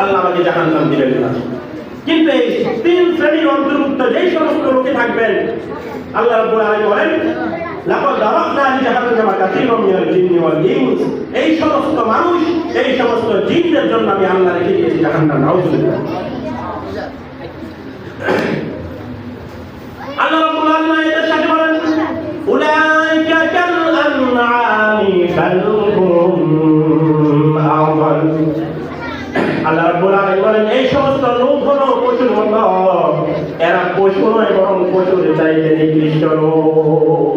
আল্লাহ আমাকে জাহান্নাম দিবেন না। কিন্তু এই তিন শ্রেণির অন্তর্ভুক্ত যেই সমস্ত লোকে থাকবেন, আল্লাহ রাব্বুল আলামিন বলেন, লাকাদ দারাকনা জাহান্নামা কাসীরাম মিনাল জিন্নি ওয়াল ইনস। এই সমস্ত মানুষ, এই সমস্ত জিনদের জন্য আমি আল্লাহ রেখে দিয়েছি জাহান্নাম, নাউজুবিল্লাহ। আল্লাহ রাব্বুল আলামিন এদের সাথে বলেন, উলাইকা কাল আনআমি বাল আল্লাহ রাব্বুল আলামিন বলেন, এই সমস্ত লোক হলো পশুর মতো এরা পশু নয়, বরং পশুর চাইতে নিকৃষ্ট লোক।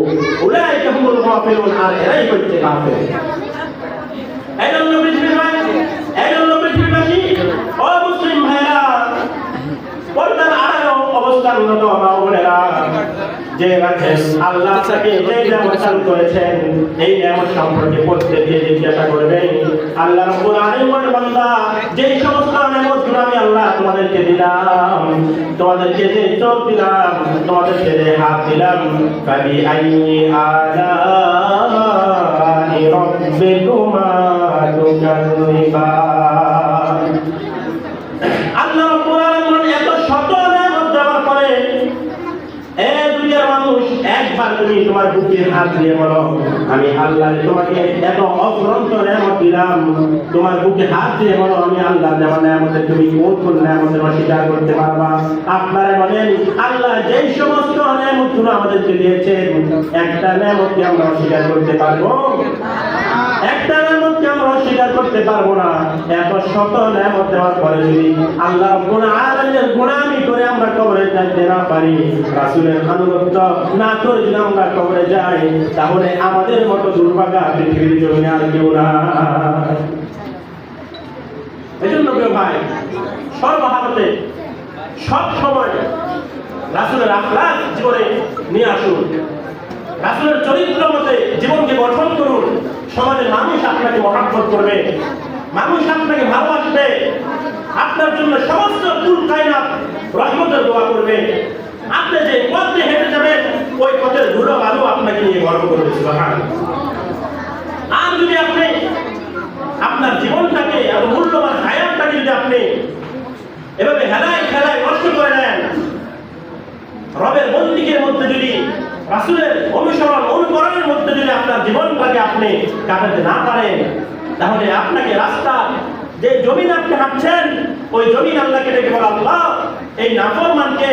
উলাইকা হুমুল গাফিলুন, আর এরাই হচ্ছে কাফের এই জন্য পৃথিবীর ভাই এই পৃথিবীবাসী ও যে আল্লাহ তাকে যে নিয়ামত দান করেছেন এই নিয়ামত সম্পর্কে প্রত্যেকে জিজ্ঞাসা করবেন আল্লাহ রব্বুল আলামিন বান্দা যে সমস্ত নিয়ামতগুলো আমি আল্লাহ তোমাদেরকে দিলাম তোমাদেরকে যে চোখ দিলাম তোমাদেরকে যে হাত দিলাম কাবি আইয়ি আলাহি একবার তুমি তোমার বুকের হাত বলো, আমি আল্লাহ তোমাকে এত নেমত দিলাম। তোমার বুকে হাত দিয়ে বলো, আমি আল্লাহ তুমি নিয়ামতের অস্বীকার করতে পারবা। আপনারা বলেন, আল্লাহ সমস্ত নিয়ামতগুলো আমাদেরকে দিয়েছেন, একটা নেমতকে আমরা অস্বীকার করতে পারব। একটা অস্বীকার করতে পারব না। এত শত নিয়ামত দেওয়ার পরে যদি আল্লাহ আলামের গুণামি করে আমরা কবরে যাইতে না পারি, রাসূলের আনুগত্য না করে যদি আমরা কবরে যাই, তাহলে আমাদের মতো দুর্ভাগা পৃথিবীর জমিনে আর কেউ না। এই জন্য প্রিয় ভাই সব সময় রাসূলের আখলাক জীবনে নিয়ে আসুন। রাসূলের চরিত্র মতে জীবনকে গঠন করুন, সমাজের আপনাকে মহাব্বত করবে। মানুষ আপনাকে ভালোবাসবে। আপনার জন্য সমস্ত কুল কায়নাত রহমতের দোয়া করবে। আপনি যে পথ হেঁটে যাবেন, ওই পথের ধুলো আলো আপনাকে নিয়ে গর্ব করবে আর যদি আপনি আপনার জীবনটাকে এত মূল্যবান হায়াতটাকে যদি আপনি এভাবে হেলায় খেলায় নষ্ট করে নেন, রবের বন্দিকের মধ্যে যদি, রাসুলের অনুসরণ, অনুকরণের মধ্যে যদি আপনার জীবনটাকে আপনি কাটাতে না পারেন, তাহলে আপনাকে রাস্তা, যে জমিন আপনি হাঁটছেন, ওই জমিন আল্লাহকে ডেকে বলা, আল্লাহ, এই নাফরমানকে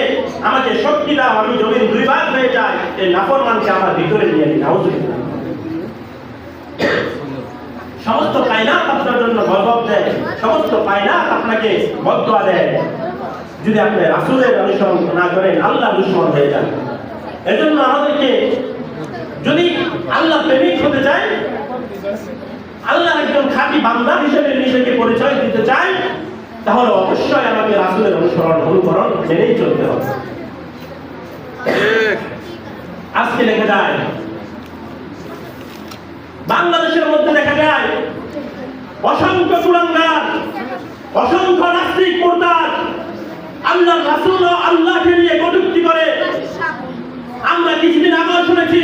আমাকে শক্তি দাও, আমি জমিন দুই ভাগ হয়ে যায় এই নাফরমানকে আমার ভিতরে নিয়ে নিন, নাউজুবিল্লাহ। সমস্ত কায়নাত আপনার জন্য গজব দেয়, সমস্ত কায়নাত আপনাকে বদয়া দেয়। যদি আপনি রাসুলের অনুসরণ না করেন, আল্লাহ দুশ্মন হয়ে যান। এজন্য আমাদেরকে যদি আল্লাহ প্রেমিক হতে চাই আল্লাহ একজন খাঁটি বান্দা হিসেবে নিজেকে পরিচয় দিতে চাই তাহলে অবশ্যই আমাকে রাসূলের অনুসরণ অনুকরণ মেনেই চলতে হবে। আজকে দেখা যায় বাংলাদেশের মধ্যে দেখা যায় অসংখ্য কুলাঙ্গার অসংখ্য নাস্তিক মোরতাদ আল্লাহ রাসূল ও আল্লাহকে নিয়ে কটূক্তি করে। আমরা কিছুদিন আগেও শুনেছি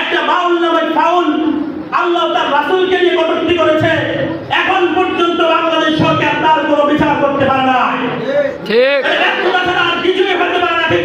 একটা বাউল নামে ফাউল আল্লাহ তার রাসূলকে নিয়ে কটুক্তি করেছে। বাংলাদেশ সরকার তার কোনো বিচার করতে পারে না ঠিক। কিছুই হতে পারে না ঠিক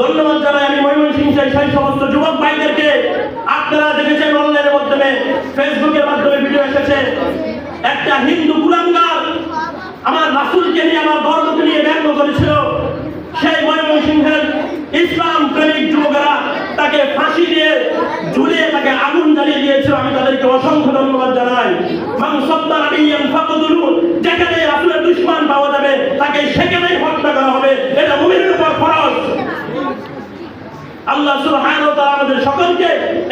ধন্যবাদ জানাই আমি ময়মনসিংহ সেই সমস্ত যুবক ভাইদেরকে। আপনারা দেখেছেন অনলাইনের মাধ্যমে ফেসবুকের মাধ্যমে ভিডিও এসেছে। একটা হিন্দু কুলাঙ্গার আমার রাসূলকে নিয়ে, আমার ধর্মকে নিয়ে ব্যঙ্গ করেছিল। সেই ময়মনসিংহের ইসলাম প্রেমিক যুবকেরা তাকে ফাঁসি দিয়ে ঝুলিয়ে তাকে আগুন জ্বালিয়ে দিয়েছিল। আমি তাদেরকে অসংখ্য আল্লাহ সুবহানাহু ওয়া তাআলা আমাদের সকলকে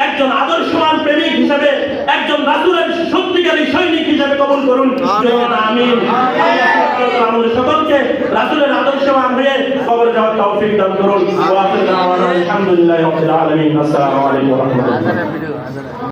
একজন আদর্শবান প্রেমিক হিসেবে একজন রাসূলের সত্যিকারী সৈনিক হিসেবে কবুল করুন। আমিন। আমাদের সকলকে রাসূলের আদর্শবান হয়ে কবর যাওয়ার তৌফিক দান করুন। ওয়া আলহামদুলিল্লাহি রাব্বিল আলামিন। আসসালামু আলাইকুম ওয়া রাহমাতুল্লাহ।